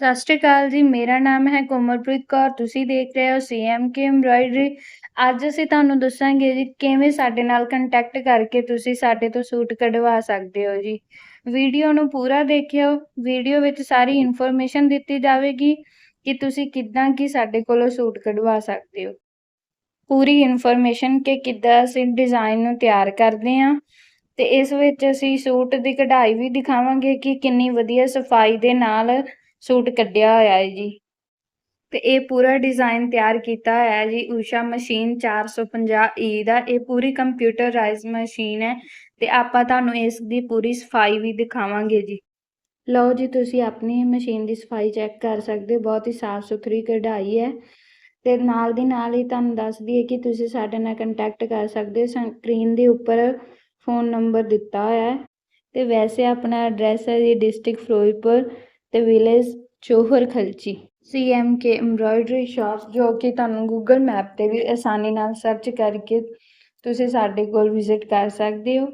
ਸਤਿ ਸ਼੍ਰੀ ਅਕਾਲ ਜੀ, ਮੇਰਾ ਨਾਮ ਹੈ ਕੋਮਲਪ੍ਰੀਤ ਕੌਰ, ਤੁਸੀਂ ਦੇਖ ਰਹੇ ਹੋ ਸੀਐਮਕੇ ਐਮਬਰਾਇਡਰੀ ਅੱਜ ਅਸੀਂ ਤੁਹਾਨੂੰ ਦੱਸਾਂਗੇ ਜੀ ਕਿਵੇਂ ਸਾਡੇ ਨਾਲ ਕੰਟੈਕਟ ਕਰਕੇ ਤੁਸੀਂ ਸਾਡੇ ਤੋਂ ਸੂਟ ਕਢਵਾ ਸਕਦੇ ਹੋ ਜੀ। ਵੀਡੀਓ ਨੂੰ ਪੂਰਾ ਦੇਖਿਓ, ਵੀਡੀਓ ਵਿੱਚ ਸਾਰੀ ਇਨਫੋਰਮੇਸ਼ਨ ਦਿੱਤੀ ਜਾਵੇਗੀ ਕਿ ਤੁਸੀਂ ਕਿੱਦਾਂ ਕੀ ਸਾਡੇ ਕੋਲੋਂ ਸੂਟ ਕਢਵਾ ਸਕਦੇ ਹੋ। ਪੂਰੀ ਇਨਫੋਰਮੇਸ਼ਨ ਕਿ ਕਿੱਦਾਂ ਅਸੀਂ ਡਿਜ਼ਾਈਨ ਨੂੰ ਤਿਆਰ ਕਰਦੇ ਹਾਂ। ਤੇ ਇਸ ਵਿੱਚ ਅਸੀਂ ਸੂਟ ਦੀ ਕਢਾਈ ਵੀ ਦਿਖਾਵਾਂਗੇ ਕਿ ਕਿੰਨੀ ਵਧੀਆ ਸਫ਼ਾਈ ਦੇ ਨਾਲ ਸੂਟ ਕੱਢਿਆ ਹੋਇਆ ਹੈ ਜੀ। ਤੇ ਇਹ ਪੂਰਾ ਡਿਜ਼ਾਈਨ ਤਿਆਰ ਕੀਤਾ ਹੋਇਆ ਹੈ ਜੀ। ਊਸ਼ਾ ਮਸ਼ੀਨ 450 ਈ e ਦਾ ਇਹ ਪੂਰੀ ਕੰਪਿਊਟਰਾਈਜ਼ ਮਸ਼ੀਨ ਹੈ ਤੇ ਆਪਾਂ ਤੁਹਾਨੂੰ ਇਸ ਦੀ ਪੂਰੀ ਸਫ਼ਾਈ ਵੀ ਦਿਖਾਵਾਂਗੇ ਜੀ। ਲਓ ਜੀ, ਤੁਸੀਂ ਆਪਣੀ ਮਸ਼ੀਨ ਦੀ ਸਫ਼ਾਈ ਚੈੱਕ ਕਰ ਸਕਦੇ ਹੋ। ਬਹੁਤ ਹੀ ਸਾਫ਼ ਸੁਥਰੀ ਕਢਾਈ ਹੈ। ਤੇ ਨਾਲ ਦੀ ਨਾਲ ਹੀ ਤੁਹਾਨੂੰ ਦੱਸ ਦਈਏ ਕਿ ਤੁਸੀਂ ਸਾਡੇ ਨਾਲ ਕੰਟੈਕਟ ਕਰ ਸਕਦੇ ਹੋ। ਸਕਰੀਨ ਦੇ ਉੱਪਰ ਫੋਨ ਨੰਬਰ ਦਿੱਤਾ ਹੋਇਆ ਹੈ। ਤੇ ਵੈਸੇ ਆਪਣਾ ਐਡਰੈਸ ਹੈ ਜੀ ਡਿਸਟ੍ਰਿਕਟ ਫਿਰੋਜ਼ਪੁਰ ਤੇ village Chohar Khalchi C M K embroidery shop ਜੋ ਕਿ ਤੁਹਾਨੂੰ ਗੂਗਲ ਮੈਪ ਤੇ ਵੀ ਆਸਾਨੀ ਨਾਲ ਸਰਚ ਕਰਕੇ ਤੁਸੀਂ ਸਾਡੇ ਕੋਲ ਵਿਜ਼ਿਟ ਕਰ ਸਕਦੇ ਹੋ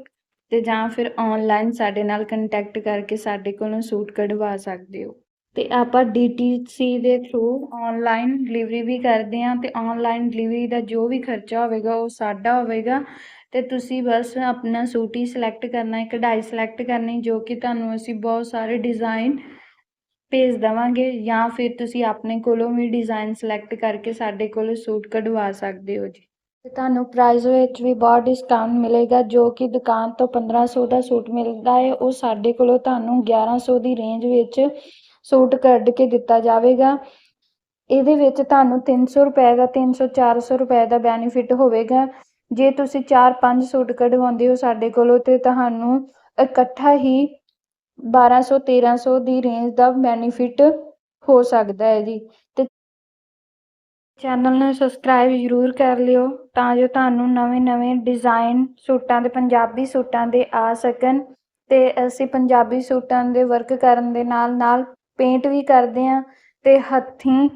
ਤੇ ਜਾਂ ਫਿਰ ਆਨਲਾਈਨ ਸਾਡੇ ਨਾਲ ਕੰਟੈਕਟ ਕਰਕੇ ਸਾਡੇ ਕੋਲੋਂ ਸੂਟ ਕਢਵਾ ਸਕਦੇ ਹੋ। ਤੇ ਆਪਾਂ ਡੀਟੀਸੀ ਦੇ ਥਰੂ ਆਨਲਾਈਨ ਡਿਲੀਵਰੀ ਵੀ ਕਰਦੇ ਹਾਂ ਤੇ ਆਨਲਾਈਨ ਡਿਲੀਵਰੀ ਦਾ ਜੋ ਵੀ ਖਰਚਾ ਹੋਵੇਗਾ ਉਹ ਸਾਡਾ ਹੋਵੇਗਾ ਤੇ ਤੁਸੀਂ ਬਸ ਆਪਣਾ ਸੂਟ ਹੀ ਸਿਲੈਕਟ ਕਰਨਾ ਹੈ ਕਢਾਈ ਸਿਲੈਕਟ ਕਰਨੀ ਜੋ ਕਿ ਤੁਹਾਨੂੰ ਅਸੀਂ ਬਹੁਤ ਸਾਰੇ ਡਿਜ਼ਾਈਨ ਭੇਜ ਦੇਵਾਂਗੇ ਜਾਂ ਫਿਰ ਤੁਸੀਂ ਆਪਣੇ ਕੋਲੋਂ ਵੀ ਡਿਜ਼ਾਈਨ ਸਿਲੈਕਟ ਕਰਕੇ ਸਾਡੇ ਕੋਲੋਂ ਸੂਟ ਕਢਵਾ ਸਕਦੇ ਹੋ ਜੀ। ਤੇ ਤੁਹਾਨੂੰ ਪ੍ਰਾਈਸ ਵਿੱਚ ਵੀ ਬਹੁਤ ਡਿਸਕਾਊਂਟ ਮਿਲੇਗਾ, ਜੋ ਕਿ ਦੁਕਾਨ ਤੋਂ 1500 ਦਾ ਸੂਟ ਮਿਲਦਾ ਹੈ, ਉਹ ਸਾਡੇ ਕੋਲੋਂ ਤੁਹਾਨੂੰ 1100 ਦੀ ਰੇਂਜ ਵਿੱਚ ਸੂਟ ਕੱਢ ਕੇ ਦਿੱਤਾ ਜਾਵੇਗਾ। ਇਹਦੇ ਵਿੱਚ ਤੁਹਾਨੂੰ 300 ਰੁਪਏ ਦਾ 300 400 ਰੁਪਏ ਦਾ ਬੈਨੀਫਿਟ ਹੋਵੇਗਾ। ਜੇ ਤੁਸੀਂ 4-5 ਸੂਟ ਕਢਵਾਉਂਦੇ ਹੋ ਸਾਡੇ ਕੋਲੋਂ ਤੇ ਤੁਹਾਨੂੰ ਇਕੱਠਾ ਹੀ 1200 1300 ਦੀ ਰੇਂਜ ਦਾ ਬੈਨੀਫਿਟ ਹੋ ਸਕਦਾ ਹੈ ਜੀ। ਅਤੇ ਚੈਨਲ ਨੂੰ ਸਬਸਕ੍ਰਾਈਬ ਜ਼ਰੂਰ ਕਰ ਲਿਓ ਤਾਂ ਜੋ ਤੁਹਾਨੂੰ ਨਵੇਂ-ਨਵੇਂ ਡਿਜ਼ਾਈਨ ਸੂਟਾਂ ਦੇ ਪੰਜਾਬੀ ਸੂਟਾਂ ਦੇ ਆ ਸਕਣ। ਅਤੇ ਅਸੀਂ ਪੰਜਾਬੀ ਸੂਟਾਂ ਦੇ ਵਰਕ ਕਰਨ ਦੇ ਨਾਲ-ਨਾਲ ਪੇਂਟ ਵੀ ਕਰਦੇ ਹਾਂ ਅਤੇ ਹੱਥੀਂ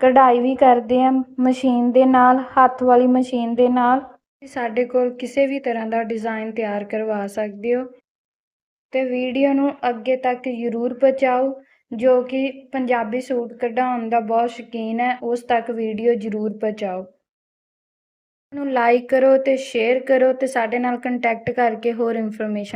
ਕਢਾਈ ਵੀ ਕਰਦੇ ਹਾਂ ਮਸ਼ੀਨ ਦੇ ਨਾਲ, ਹੱਥ ਵਾਲੀ ਮਸ਼ੀਨ ਦੇ ਨਾਲ। ਸਾਡੇ ਕੋਲ ਕਿਸੇ ਵੀ ਤਰ੍ਹਾਂ ਦਾ ਡਿਜ਼ਾਈਨ ਤਿਆਰ ਕਰਵਾ ਸਕਦੇ ਹੋ। ਤੇ ਵੀਡੀਓ ਨੂੰ ਅੱਗੇ ਤੱਕ ਜ਼ਰੂਰ ਪਹੁੰਚਾਓ, ਜੋ ਕਿ ਪੰਜਾਬੀ ਸੂਟ ਕਢਾਉਣ ਦਾ ਬਹੁਤ ਸ਼ੌਕੀਨ ਹੈ, ਉਸ ਤੱਕ ਵੀਡੀਓ ਜ਼ਰੂਰ ਪਹੁੰਚਾਓ। ਨੂੰ ਲਾਈਕ ਕਰੋ ਅਤੇ ਸ਼ੇਅਰ ਕਰੋ ਅਤੇ ਸਾਡੇ ਨਾਲ ਕੰਟੈਕਟ ਕਰਕੇ ਹੋਰ ਇਨਫੋਰਮੇਸ਼ਨ